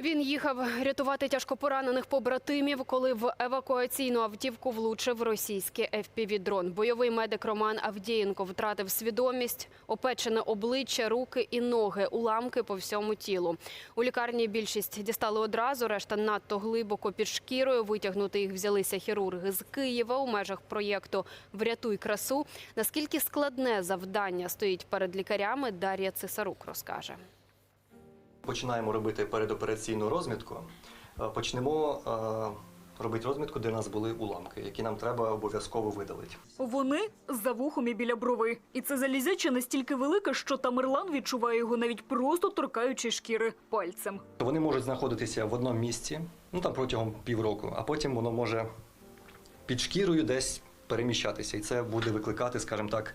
Він їхав рятувати тяжкопоранених побратимів, коли в евакуаційну автівку влучив російський FPV-дрон. Бойовий медик Роман Авдієнко втратив свідомість, опечене обличчя, руки і ноги, уламки по всьому тілу. У лікарні більшість дістали одразу, решта надто глибоко під шкірою. Витягнути їх взялися хірурги з Києва у межах проєкту Врятуй красу. Наскільки складне завдання стоїть перед лікарями, Дар'я Цесарук розкаже. Починаємо робити передопераційну розмітку. Е, Почнемо е, робити розмітку, де у нас були уламки, які нам треба обов'язково видалити. Вони за вухом і біля брови. І це залізяче настільки велике, що Тамерлан відчуває його навіть просто торкаючи шкіри пальцем. Вони можуть знаходитися в одному місці, ну там протягом півроку, а потім воно може під шкірою десь переміщатися, і це буде викликати, скажімо так,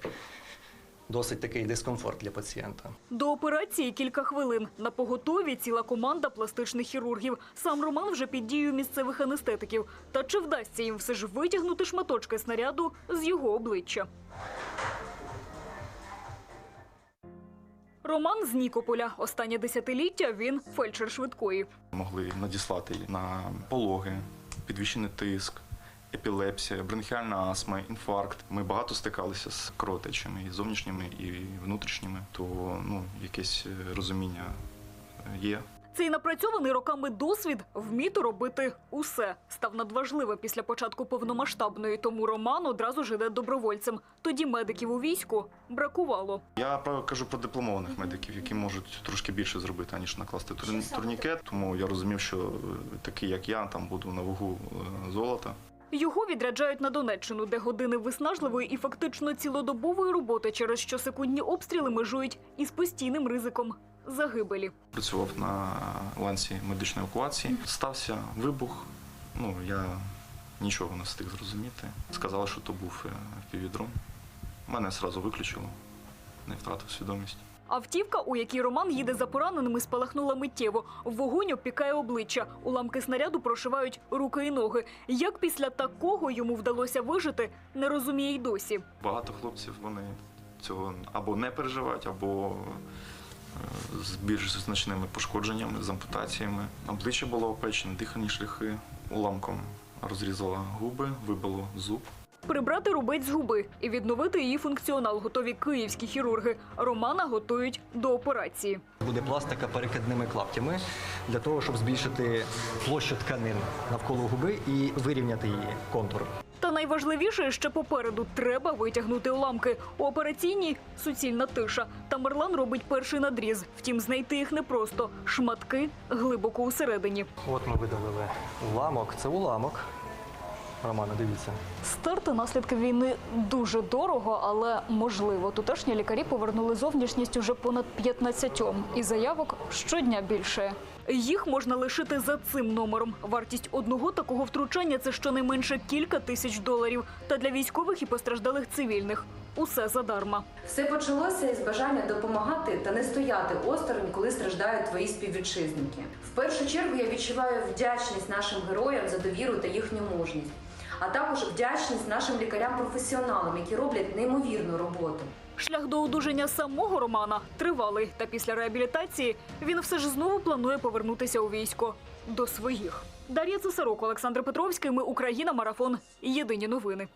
досить такий дискомфорт для пацієнта. До операції кілька хвилин. На поготові ціла команда пластичних хірургів. Сам Роман вже під дією місцевих анестетиків. Та чи вдасться їм все ж витягнути шматочки снаряду з його обличчя? Роман з Нікополя. Останнє десятиліття він фельдшер швидкої. Могли надіслати на пологи, підвищений тиск, епілепсія, бронхіальна астма, інфаркт. Ми багато стикалися з кровотечами, і зовнішніми, і внутрішніми, то ну, якесь е, розуміння е, є. Цей напрацьований роками досвід вміти робити усе став надважливим після початку повномасштабної. Тому Роман одразу ж іде добровольцем. Тоді медиків у війську бракувало. Я кажу про дипломованих медиків, які можуть трошки більше зробити, аніж накласти тур- турнікет. Тому я розумів, що е, такий, як я, там буду на вагу золота. Його відряджають на Донеччину, де години виснажливої і фактично цілодобової роботи, через що секундні обстріли межують із постійним ризиком загибелі. Працював на ланці медичної евакуації. Стався вибух. Ну я нічого не встиг зрозуміти. Сказали, що то був півдрон. Мене одразу виключило, не втратив свідомість. Автівка, у якій Роман їде за пораненими, спалахнула миттєво. Вогонь обпікає обличчя. Уламки снаряду прошивають руки і ноги. Як після такого йому вдалося вижити, не розуміє й досі. Багато хлопців вони цього або не переживають, або е, з більш значними пошкодженнями, з ампутаціями. Обличчя було опечене, дихальні шляхи уламком розрізала губи, вибило зуб. Прибрати рубець з губи і відновити її функціонал готові київські хірурги. Романа готують до операції. Буде пластика перекидними клаптями для того, щоб збільшити площу тканин навколо губи і вирівняти її контур. Та найважливіше ще попереду треба витягнути уламки. У операційній суцільна тиша. Тамерлан робить перший надріз. Втім, знайти їх непросто. Шматки глибоко усередині. От ми видалили уламок. Це уламок. Романа, дивіться. Стерти наслідки війни дуже дорого, але можливо. Тутешні лікарі повернули зовнішність уже понад 15 і заявок щодня більше. Їх можна лишити за цим номером. Вартість одного такого втручання це щонайменше кілька тисяч доларів. Та для військових і постраждалих цивільних усе задарма. Все почалося із бажання допомагати та не стояти осторонь, коли страждають твої співвітчизники. В першу чергу я відчуваю вдячність нашим героям за довіру та їхню мужність, а також вдячність нашим лікарям-професіоналам, які роблять неймовірну роботу. Шлях до одужання самого Романа тривалий. Та після реабілітації він все ж знову планує повернутися у військо до своїх. Дар'я Цесарок, Олександр Петровський. Ми Україна. Марафон. Єдині новини.